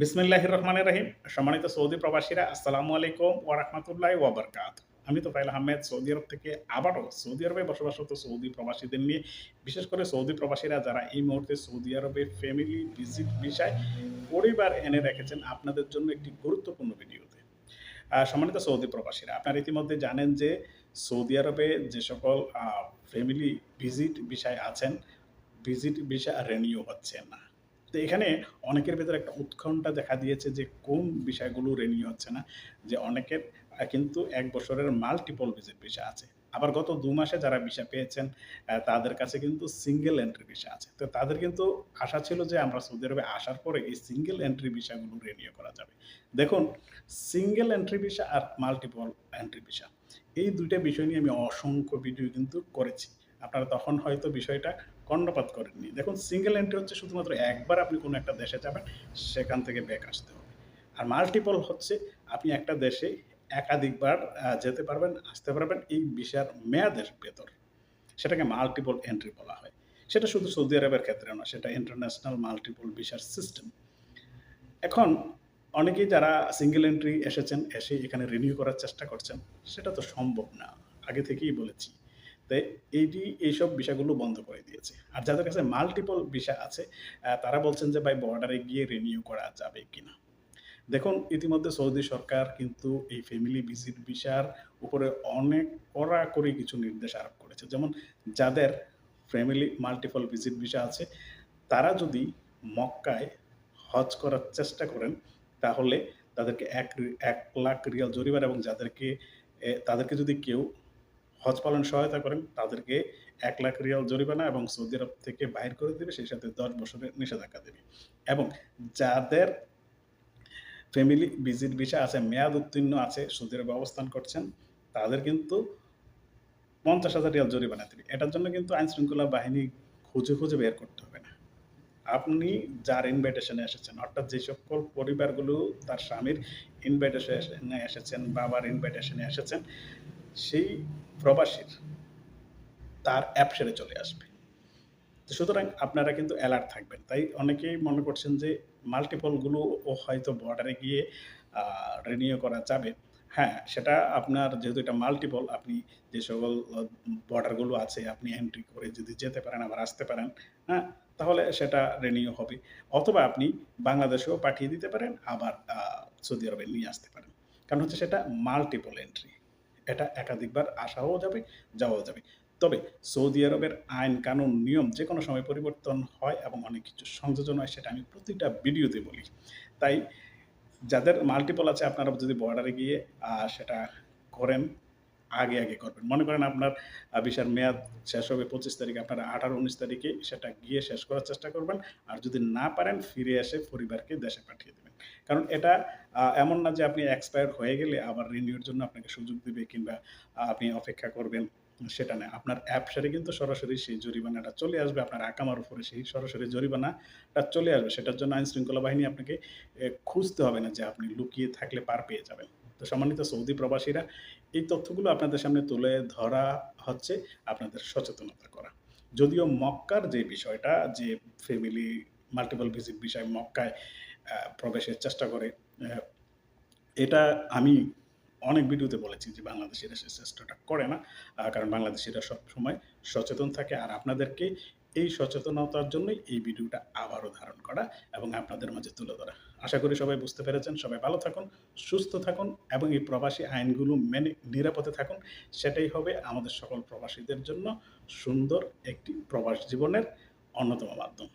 বিসমিল্লাহ রহমানের রাহিম সম্মানিত সৌদি প্রবাসীরা, আসসালামু আলাইকুম ওয়া রাহমাতুল্লাহি ওয়া বারাকাতুহু আমি তো ফাইল আহমেদ, সৌদি আরব থেকে আবারও সৌদি আরবে বসবাসরত সৌদি প্রবাসীদের নিয়ে। বিশেষ করে সৌদি প্রবাসীরা যারা এই মুহূর্তে সৌদি আরবে ফ্যামিলি ভিজিট বিষয় পরিবার এনে রেখেছেন, আপনাদের জন্য একটি গুরুত্বপূর্ণ ভিডিওতে। সম্মানিত সৌদি প্রবাসীরা, আপনারা ইতিমধ্যে জানেন যে সৌদি আরবে যে সকল ফ্যামিলি ভিজিট বিষয় আছেন ভিজিট ভিসা রেনিউ হচ্ছে না। তো এখানে অনেকের ভেতরে একটা উৎকণ্ঠা দেখা দিয়েছে যে কোন বিষয়গুলো রেনিউ হচ্ছে না, যে অনেকের কিন্তু এক বছরের মাল্টিপল ভিজিট ভিসা আছে। আবার গত দু মাসে যারা ভিসা পেয়েছেন তাদের কাছে কিন্তু সিঙ্গেল এন্ট্রি ভিসা আছে। তো তাদের কিন্তু আশা ছিল যে আমরা সৌদি আরবে আসার পরে এই সিঙ্গেল এন্ট্রি ভিসাগুলো রেনিউ করা যাবে। দেখুন সিঙ্গেল এন্ট্রি ভিসা আর মাল্টিপল এন্ট্রি ভিসা এই দুইটা বিষয় নিয়ে আমি অসংখ্য ভিডিও কিন্তু করেছি। আপনারা তখন হয়তো বিষয়টা কর্ণপাত করেননি। দেখুন সিঙ্গেল এন্ট্রি হচ্ছে শুধুমাত্র একবার আপনি কোনো একটা দেশে যাবেন, সেখান থেকে ব্যাক আসতে হবে। আর মাল্টিপল হচ্ছে, আপনি একটা দেশে একাধিকবার যেতে পারবেন, আসতে পারবেন এই বিষয়ের মেয়াদের ভেতর। সেটাকে মাল্টিপল এন্ট্রি বলা হয়। সেটা শুধু সৌদি আরবের ক্ষেত্রে না সেটা ইন্টারন্যাশনাল মাল্টিপল ভিসার সিস্টেম এখন অনেকেই যারা সিঙ্গেল এন্ট্রি এসেছেন, এসে এখানে রিনিউ করার চেষ্টা করছেন, সেটা তো সম্ভব না। আগে থেকেই বলেছি। তাই এইটি এইসব বিষয়গুলো বন্ধ করে দিয়েছে। আর যাদের কাছে মাল্টিপল বিষয় আছে তারা বলছেন যে, ভাই বর্ডারে গিয়ে রিনিউ করা যাবে কিনা? দেখুন, ইতিমধ্যে সৌদি সরকার কিন্তু এই ফ্যামিলি ভিজিট ভিসার উপরে অনেক কড়াকড়ি কিছু নির্দেশ আরোপ করেছে। যেমন, যাদের ফ্যামিলি মাল্টিপল ভিজিট ভিসা আছে, তারা যদি মক্কায় হজ করার চেষ্টা করেন, তাহলে তাদেরকে এক এক লাখ রিয়াল জরিমানা এবং যাদেরকে তাদেরকে যদি কেউ হজ পালন সহায়তা করেন, তাদেরকে এক লাখ রিয়াল জরিমানা এবং সৌদি আরব থেকে বাইর করে দেবে, সেই সাথে দশ বছরের নিষেধাজ্ঞা দেবে। এবং যাদের ফ্যামিলি ভিজিট ভিসা আছে, মেয়াদ উত্তীর্ণ আছে, সৌদি আরবে অবস্থান করছেন, তাদের কিন্তু পঞ্চাশ হাজার রিয়াল জরিমানা দেবে। এটার জন্য কিন্তু আইন শৃঙ্খলা বাহিনী খুঁজে খুঁজে বের করতে হবে না। আপনি যার ইনভাইটেশনে এসেছেন, অর্থাৎ যে সকল পরিবারগুলো তার স্বামীর ইনভাইটেশনে এসেছেন, বাবার ইনভাইটেশনে এসেছেন, সেই প্রবাসীর তার অ্যাপ সেরে চলে আসবে। সুতরাং আপনারা কিন্তু অ্যালার্ট থাকবেন। তাই অনেকেই মনে করছেন যে মাল্টিপলগুলো হয়তো বর্ডারে গিয়ে রিনিউ করা যাবে। হ্যাঁ সেটা আপনার যেহেতু এটা মাল্টিপল আপনি যে সকল বর্ডারগুলো আছে, আপনি এন্ট্রি করে যদি যেতে পারেন, আবার আসতে পারেন হ্যাঁ তাহলে সেটা রিনিউ হবে। অথবা আপনি বাংলাদেশেও পাঠিয়ে দিতে পারেন, আবার সৌদি আরবে নিয়ে আসতে পারেন। কারণ হচ্ছে সেটা মাল্টিপল এন্ট্রি এটা একাধিকবার আসাও যাবে, যাওয়াও যাবে। তবে সৌদি আরবের আইন কানুন নিয়ম যে কোনো সময় পরিবর্তন হয় এবং অনেক কিছু সংযোজন হয় সেটা আমি প্রতিটা ভিডিওতে বলি। তাই যাদের মাল্টিপল আছে আপনারা যদি বর্ডারে গিয়ে সেটা করেন আগে আগে করবেন। মনে করেন আপনার ভিসার মেয়াদ শেষ হবে পঁচিশ তারিখে, আপনারা আঠারো উনিশ তারিখে সেটা গিয়ে শেষ করার চেষ্টা করবেন। আর যদি না পারেন, ফিরে এসে পরিবারকে দেশে পাঠিয়ে দেবেন। কারণ এটা এমন না যে আপনি এক্সপায়ার হয়ে গেলে আবার রিনিউর জন্য আপনাকে সুযোগ দেবে কিংবা আপনি অপেক্ষা করবেন, সেটা না আপনার অ্যাপ সেরে কিন্তু সরাসরি সেই জরিমানাটা চলে আসবে, আপনার আকামার উপরে সেই সরাসরি জরিমানাটা চলে আসবে। সেটার জন্য আইন শৃঙ্খলা বাহিনী আপনাকে খুঁজতে হবে না যে আপনি লুকিয়ে থাকলে পার পেয়ে যাবেন। তো সম্মানিত সৌদি প্রবাসীরা, এই তথ্যগুলো আপনাদের সামনে তুলে ধরা হচ্ছে আপনাদের সচেতনতা করা। যদিও মক্কার যে বিষয়টা, যে ফ্যামিলি মাল্টিপল ভিজিট বিষয় মক্কায় প্রবেশের চেষ্টা করে এটা আমি অনেক ভিডিওতে বলেছি যে বাংলাদেশিরা সে চেষ্টাটা করে না কারণ বাংলাদেশিরা সবসময় সচেতন থাকে। আর আপনাদেরকে এই সচেতনতার জন্যই এই ভিডিওটা আবারও ধারণ করা এবং আপনাদের মাঝে তুলে ধরা। আশা করি সবাই বুঝতে পেরেছেন। সবাই ভালো থাকুন, সুস্থ থাকুন এবং এই প্রবাসী আইনগুলো মেনে নিরাপদে থাকুন। সেটাই হবে আমাদের সকল প্রবাসীদের জন্য সুন্দর একটি প্রবাস জীবনের অন্যতম মাধ্যম।